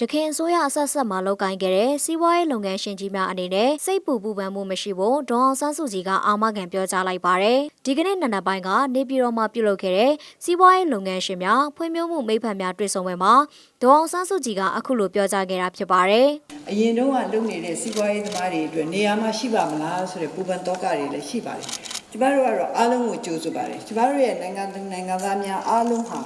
ရခိုင်အစိုးရအဆက်ဆက်မှလုပ်ကိုင်ခဲ့တဲ့စီးပွားရေးလုပ်ငန်းရှင်ကြီးများအနေနဲ့စိတ်ပူပူပန်မှုမရှိဖို့ဒေါအောင်ဆန်းစုကြည်ကအာမခံပြောကြားလိုက်ပါတယ်။ဒီကနေ့နံနက်ပိုင်းကနေပြည်တော်မှာပြုလုပ်ခဲ့တဲ့စီးပွားရေးလုပ်ငန်းရှင်များဖွံ့ဖြိုးမှုမိဖက်များတွေ့ဆုံပွဲမှာဒေါအောင်ဆန်းစုကြည်ကအခုလိုပြောကြားခဲ့တာဖြစ်ပါတယ်။အရင်တော့ကလုပ်နေတဲ့စီးပွားရေးသမားတွေအတွက်နေရာမှာရှိပါမလားဆိုတဲ့ပူပန်တော့ကတွေလည်းရှိပါတယ်ကျမတို့ကတော့အားလုံးကိုကြိုးစားပါတယ်ကျမတို့ရဲ့နိုင်ငံသူနိုင်ငံသားများအားလုံးဟာ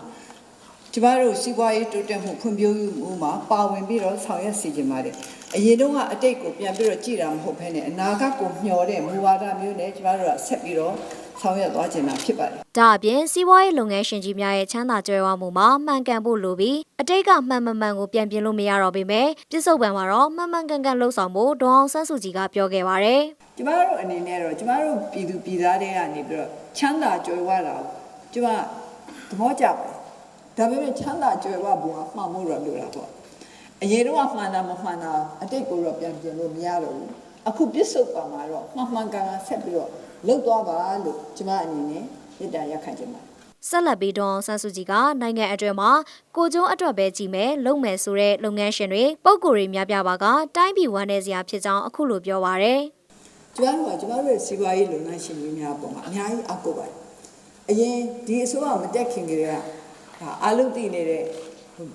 ကျမတို့စီးပွားရေးတိုးတက်မှုဖွံ့ဖြိုးမှုမှာပါဝင်ပြီးတော့ဆောင်ရွက်စီခြင်းပါတယ်အရင်တော့ကအတိတ်ကိုပြန်ပြီးတော့ကြည်တာမဟုတ်ဘဲနဲ့အနာဂတ်ကိုမျှော်တဲ့မူဝါဒမျိုးနဲ့ကျမတို့ကဆက်ပြီးတော့ဆောင်ရွက်သွားခြင်းတာဖြစ်ပါတယ်ဒါအပြင်စီးပွားရေးလုပ်ငန်းရှင်ကြီးများရဲ့ချမ်းသာကြွယ်ဝမှုမှာမှန်ကန်ဖို့လိုပြီးအတိတ်ကမှန်မှန်မှန်ကိုပြန်ပြင်လို့မရတော့ပေမဲ့ပြစ္ဆုတ်ပံမှာတော့မှန်မှန်ကန်ကန်လှုပ်ဆောင်ဖို့ဒေါအောင်ဆန်းစုကြည်ကပြောခဲ့ပါတယ်ကျမတို့အနေနဲ့တော့ကျမတို့ပြည်သူပြည်သားတွေကနေပြီးတော့ချမ်းသာကြွယ်ဝလာကိုကျမသဘောကျပါတယ် ဒါပေမဲ့ချမ်းသာကြွယ်ဝဘုံကမှန်မှုတော့လိုတာပေါ့အရင်တော့မှန်တာမမှန်တာအတိတ်ကိုတော့ပြန်ပြင်လို့မရတော့ဘူးအခုပြစ္ဆုတ်ပါမှာတော့မှန်မှန်ကန်ကန်ဆက်ပြီးတော့လှုပ်သွားပါလို့ကျမအနေနဲ့မေတ္တာရက်ခံချင်ပါတယ်ဆက်လက်ပြီးဒေါအောင်ဆန်းစုကြည်ကနိုင်ငံအတွင်းမှာကိုကျုံးအတွက်ပဲကြည်မယ်လုပ်မယ်ဆိုတဲ့လုပ်ငန်းရှင်တွေပုံကိုယ်တွေများပြားပါကတိုင်းပြည်ဝမ်းနေစရာဖြစ်ကြောင်းအခုလိုပြောပါရယ်ကျမတို့ကကျမတို့ရဲ့စီးပွားရေးလုပ်ငန်းရှင်ကြီးများပုံမှာအများကြီးအကူပါတယ်အရင်ဒီအစိုးရမတက်ခင်ကတည်းက ဒါအလုပ်တည်နေတဲ့ဟို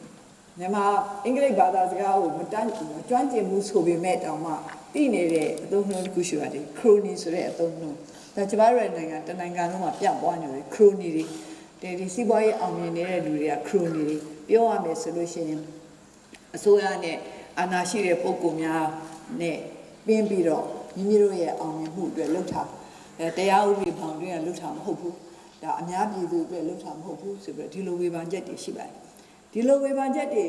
မြန်မာအင်္ဂလိပ်ဘာသာစကားကိုမတန်းကျွမ်းကျင်မှုဆိုပေမဲ့တောင်မှတည်နေတဲ့အသုံးနှုန်းတစ်ခုရှိပါတယ်ခရိုနီဆိုတဲ့အသုံးနှုန်းဒါကျမတို့ရဲ့နိုင်ငံတနိုင်ငံလုံးမှာပြန့်ပွားနေတယ်ခရိုနီတွေဒီဒီစီးပွားရေးအောင်မြင်နေတဲ့လူတွေကခရိုနီတွေပြောရမယ်ဆိုလို့ရှိရင်အစိုးရနဲ့အာဏာရှိတဲ့ပုဂ္ဂိုလ်များနဲ့ပင်းပြီးတော့မိမိတို့ရဲ့အောင်မြင်မှုအတွက်လှုပ်ထားအဲတရားဥပဒေဘောင်တွေကလှုပ်ထားမဟုတ်ဘူး ဒါအများပြည်သူအတွက်လှုပ်ထားမဟုတ်ဘူးဆိုပြီးတော့ဒီလိုဝေဖန်ချက်တွေရှိပါတယ်ဒီလိုဝေဖန်ချက်တွေ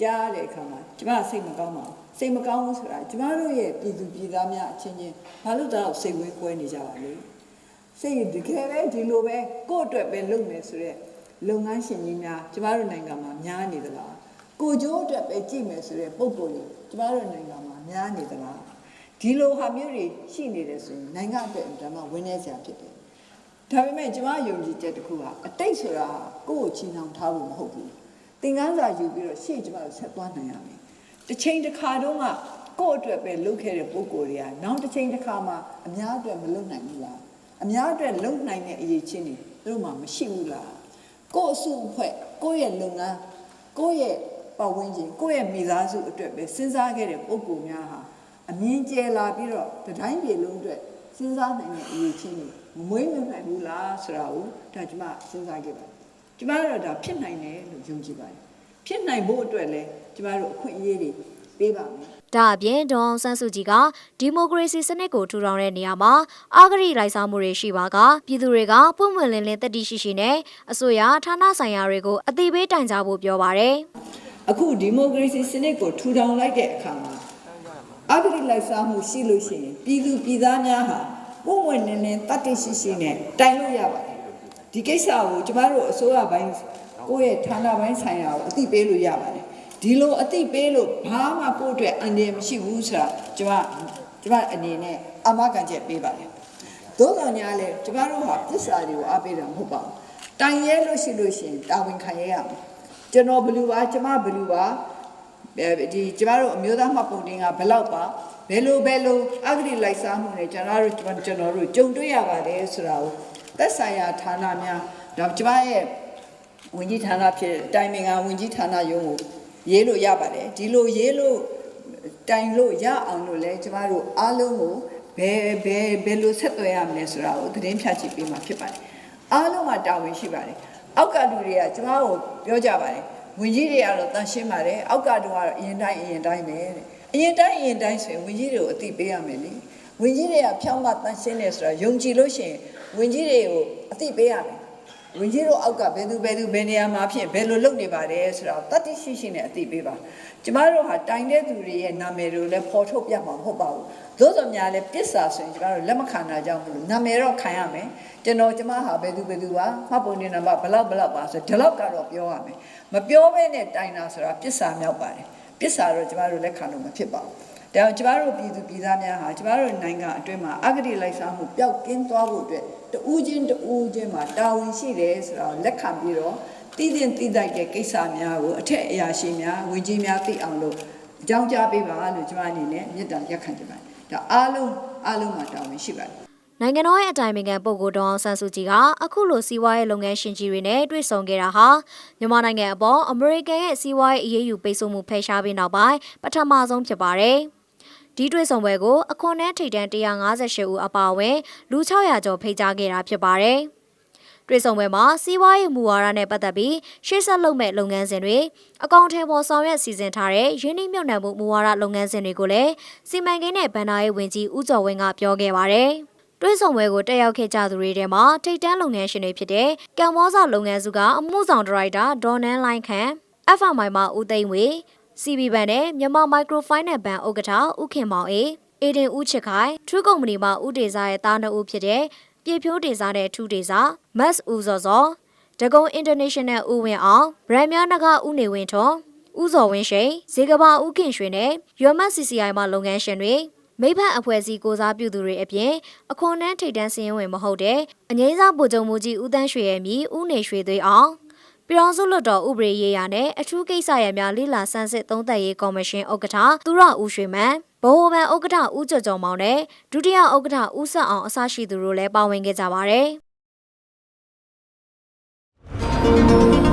ကြားတဲ့အခါမှာကျမစိတ်မကောင်းပါဘူးစိတ်မကောင်းဘူးဆိုတာကျမတို့ရဲ့ပြည်သူပြည်သားများအချင်းချင်းဘာလို့တော့စိတ်ဝေးကွဲနေကြပါလဲစိတ်တကယ်ပဲဒီလိုပဲကိုယ့်အတွက်ပဲလုပ်မယ်ဆိုတော့လုပ်ငန်းရှင်ကြီးများကျမတို့နိုင်ငံမှာများနေသလားကိုကျိုးအတွက်ပဲကြည့်မယ်ဆိုတော့ပုံပုံလေးကျမတို့နိုင်ငံမှာများနေသလားဒီလိုဟာမျိုးတွေရှိနေတယ်ဆိုရင်နိုင်ငံအတွက်ဒါမှဝင်းနေစရာဖြစ်တယ် ဒါပေမဲ့ကျမယုံကြည်ချက်တစ်ခုကအတိတ်ဆိုတာကိုယ့်ကိုချီနှောင်ထားဖို့မဟုတ်ဘူးသင်ခန်းစာယူပြီးတော့ရှေ့ကျမတို့ဆက်သွားနိုင်ရမယ်တစ်ချိန်တစ်ခါတော့ကကိုယ့်အတွက်ပဲလုပ်ခဲ့တဲ့ပုံကိုယ်တွေကနောက်တစ်ချိန်တစ်ခါမှအများအတွက်မလုပ်နိုင်ဘူးလားအများအတွက်လုံနိုင်တဲ့အရေးချင်းတွေသူတို့မှမရှိဘူးလားကိုယ့်အစုအဖွဲ့ကိုယ့်ရဲ့လုပ်ငန်းကိုယ့်ရဲ့ပတ်ဝန်းကျင်ကိုယ့်ရဲ့မိသားစုအတွက်ပဲစဉ်းစားခဲ့တဲ့ပုံပုံများဟာအမြင်ကျယ်လာပြီးတော့တစ်တိုင်းပြည်လုံးအတွက်စဉ်းစားနိုင်တဲ့အရေးချင်းတွေ မမွေးမြူနိုင်ဘူးလားဆိုတာကိုဒါကျမစဉ်းစားခဲ့ပါတယ်ကျမတို့ဒါဖြစ်နိုင်တယ်လို့ယုံကြည်ပါတယ်ဖြစ်နိုင်ဖို့အတွက်လည်းကျမတို့အခွင့်အရေးတွေပေးပါမယ်ဒါအပြင်ဒေါအောင်ဆန်းစုကြည်ကဒီမိုကရေစီစနစ်ကိုထူထောင်တဲ့နေရာမှာအာဂရိလိုက်စားမှုတွေရှိပါကပြည်သူတွေကပုံမှန်လင်းလင်းတတိရှိရှိနဲ့အစိုးရဌာနဆိုင်ရာတွေကိုအသိပေးတိုင်ကြားဖို့ပြောပါရယ်အခုဒီမိုကရေစီစနစ်ကိုထူထောင်လိုက်တဲ့အခါမှာအဂတိလိုက်စားမှုရှိလို့ရှိရင်ပြည်သူပြည်သားများဟာ ပုံဝင်နေနေတတ်သိရှိရှိနဲ့တိုင်လို့ရပါတယ်ဒီကိစ္စကိုကျမတို့အစိုးရပိုင်းကိုယ့်ရဲ့ဌာနပိုင်းဆိုင်ရာကိုအသိပေးလို့ရပါတယ်ဒီလိုအသိပေးလို့ဘာမှကိုယ့်အတွက်အန္တရာယ်မရှိဘူးဆိုတာကျမကျမအနေနဲ့အမကန်ချက်ပေးပါတယ်သို့တော်ညာလဲကျမတို့ဟာပြစ်စာတွေကိုအားပေးတာမဟုတ်ပါဘူးတိုင်ရဲလို့ရှိလို့ရှိရင်တာဝန်ခံရရမယ်ကျွန်တော်ဘလူပါကျမဘလူပါအဲဒီကျမတို့အမျိုးသားမှတ်ပုံတင်ကဘယ်လောက်ပါ ဘယ်လိုဘယ်လိုအဂတိလိုက်စားမှုနဲ့ကျွန်တော်တို့ကျွန်တော်တို့ကြုံတွေ့ရပါတယ်ဆိုတာကိုသက်ဆိုင်ရာဌာနများဒါကျမရဲ့ဝင်ကြီးဌာနဖြစ်တိုင်ပင်ကဝင်ကြီးဌာနရုံးကိုရေးလို့ရပါတယ်ဒီလိုရေးလို့တိုင်လို့ရအောင်လို့လဲကျမတို့အားလုံးကိုဘယ်ဘယ်ဘယ်လိုဆက်သွယ်ရမလဲဆိုတာကိုသတင်းဖြတ်ကြည့်ပေးမှာဖြစ်ပါတယ်အားလုံးကတာဝန်ရှိပါတယ်အောက်ကလူတွေကကျမကိုပြောကြပါတယ်ဝင်ကြီးတွေကတော့တန်ရှင်းပါတယ်အောက်ကလူကတော့အရင်တိုင်းအရင်တိုင်းပဲတဲ့ အရင်တိုင်းအရင်တိုင်းဆိုရင်ဝင်ကြီးတွေကိုအတိပေးရမယ်လေဝင်ကြီးတွေကဖြောင်းမတန်ရှင်းတယ်ဆိုတာယုံကြည်လို့ရှိရင်ဝင်ကြီးတွေကိုအတိပေးရမယ်ဝင်ကြီးတို့အောက်ကဘယ်သူဘယ်သူဘယ်နေရာမှာဖြစ်ဘယ်လိုလုပ်နေပါတယ်ဆိုတာတတ်သိရှိရှိနဲ့အတိပေးပါကျမတို့ဟာတိုင်တဲ့သူတွေရဲ့နာမည်တွေကိုလည်းဖော်ထုတ်ပြမှာမဟုတ်ပါဘူးသို့တော်များလည်းပစ္စာဆိုရင်ကျမတို့လက်မခံတာကြောင့်မလို့နာမည်တော့ခံရမယ်ကျွန်တော်ကျမဟာဘယ်သူဘယ်သူပါမှတ်ပုံတင်နံပါတ်ဘလောက်ဘလောက်ပါဆိုဒီလောက်ကတော့ပြောရမယ်မပြောဘဲနဲ့တိုင်တာဆိုတာပစ္စာမြောက်ပါတယ် ပစ္စာတော့ကျမတို့လက်ခံလို့မဖြစ်ပါဘူးဒါကြောင့်ကျမတို့ပြည်သူပြည်သားများဟာကျမတို့နိုင်ငံအတွင်းမှာအဂတိလိုက်စားမှုပျောက်ကင်းသွားဖို့အတွက်တူးချင်းတူးချင်းမှာတာဝန်ရှိတယ်ဆိုတာကိုလက်ခံပြီးတော့တည်တင်တည်တိုက်တဲ့ကိစ္စများကိုအထက်အရာရှိများဝင်ကြီးများသိအောင်လို့အကြောင်းကြားပေးပါလို့ကျွန်မအနေနဲ့မြစ်တာရက်ခံကြပါတယ်ဒါအားလုံးအားလုံးမှာတာဝန်ရှိပါတယ် နိုင်ငံတော်ရဲ့အတိုင်ပင်ခံပုဂ္ဂိုလ်ဒေါအောင်ဆန်းစုကြည်ကအခုလိုစီးပွားရေးလုပ်ငန်းရှင်ကြီးတွေနဲ့တွေ့ဆုံခဲ့တာဟာမြန်မာနိုင်ငံအပေါ်အမေရိကန်ရဲ့စီးပွားရေးအရေးယူပိတ်ဆို့မှုဖယ်ရှားပြီးနောက်ပိုင်းပထမဆုံးဖြစ်ပါတယ်။ဒီတွေ့ဆုံပွဲကိုအခွန်နဲ့ထိပ်တန်း158ဦးအပါအဝင်လူ600ကျော်ဖိတ်ကြားခဲ့တာဖြစ်ပါတယ်။တွေ့ဆုံပွဲမှာစီးပွားရေးမူဝါဒနဲ့ပတ်သက်ပြီးရှေ့ဆက်လုပ်မဲ့လုပ်ငန်းစဉ်တွေအကောင့်ထဲပေါ်ဆောင်ရွက်စီစဉ်ထားတဲ့ရင်းနှီးမြှုပ်နှံမှုမူဝါဒလုပ်ငန်းစဉ်တွေကိုလည်းစီမံကိန်းနဲ့ဗန်နာရေးဝန်ကြီးဦးကျော်ဝင်းကပြောခဲ့ပါတယ်။ တွင်းဆောင်ပွဲကိုတက်ရောက်ခဲ့ကြသူတွေထဲမှာထိတ်တန်းလုပ်ငန်းရှင်တွေဖြစ်တဲ့ကံမောစာလုပ်ငန်းစုကအမှုဆောင်ဒါရိုက်တာဒေါ်နန်းလိုင်းခန့် FMI မှာဦးသိန်းဝေ CB ဘဏ်နဲ့မြန်မာမိုက်ခရိုဖိုင်နယ်ဘဏ်ဥက္ကဋ္ဌဦးခင်မောင်အေးအေဒင်ဦးချစ်ခိုင်ထရူးကုမ္ပဏီမှာဦးဒေစာရဲ့တားနှစ်ဦးဖြစ်တဲ့ပြေဖြိုးဒေစာနဲ့ထူးဒေစာမတ်ဦးစောစောဒဂုံ International ဦးဝင်းအောင်ဗရန်များနဂဦးနေဝင်းထွန်းဦးစော်ဝင်းရှိန်ဇေကဘာဦးခင်ရွှေနဲ့ရွမ်မတ် CCI မှာလုပ်ငန်းရှင်တွေ မိဖက်အဖွဲ့အစည်းကိုစားပြုသူတွေအပြင်အခွန်နှန်းထိတ်တန်းစင်းဝင်မဟုတ်တဲ့အငိမ့်စားဗိုလ်ချုပ်မူကြီးဦးတန်းရွှေရဲ့မြီဦးနေရွှေသွေးအောင်ပြည်တော်စုလွတ်တော်ဥပဒေရေးရာနဲ့အထူးကိစ္စရများလိလာဆန်းစစ်သုံးသပ်ရေးကော်မရှင်ဥက္ကဋ္ဌသူရဦးရွှေမန်းဗဟိုဘဏ်ဥက္ကဋ္ဌဦးကျော်ကျော်မောင်နဲ့ဒုတိယဥက္ကဋ္ဌဦးဆက်အောင်အစရှိသူတို့လည်းပါဝင်ခဲ့ကြပါတယ်။